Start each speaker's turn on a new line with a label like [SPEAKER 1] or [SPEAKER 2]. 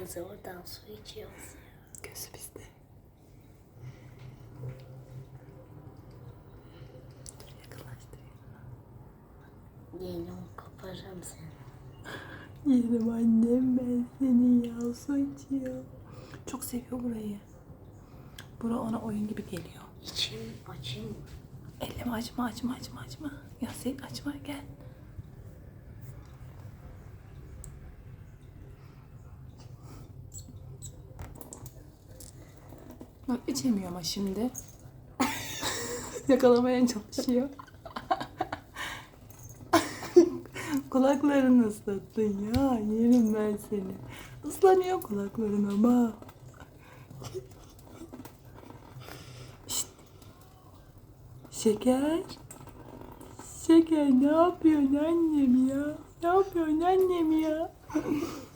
[SPEAKER 1] Gözü oradan su içiyoruz.
[SPEAKER 2] Gözü bizde. Dur yakınlaştırayım.
[SPEAKER 1] Yeğenim koparırım seni.
[SPEAKER 2] Yerim annem ben seni ya su içiyor. Çok seviyor burayı. Bura ona oyun gibi geliyor.
[SPEAKER 1] İçim açayım mı?
[SPEAKER 2] Elleme açma açma açma açma. Yasin açma gel. Bak içemiyor ama şimdi. Yakalamaya çalışıyor. Kulaklarını ıslattın ya. Yerim ben seni. Islanıyor kulakların ama. Şeker. Şeker ne yapıyorsun annem ya? Ne yapıyorsun annem ya?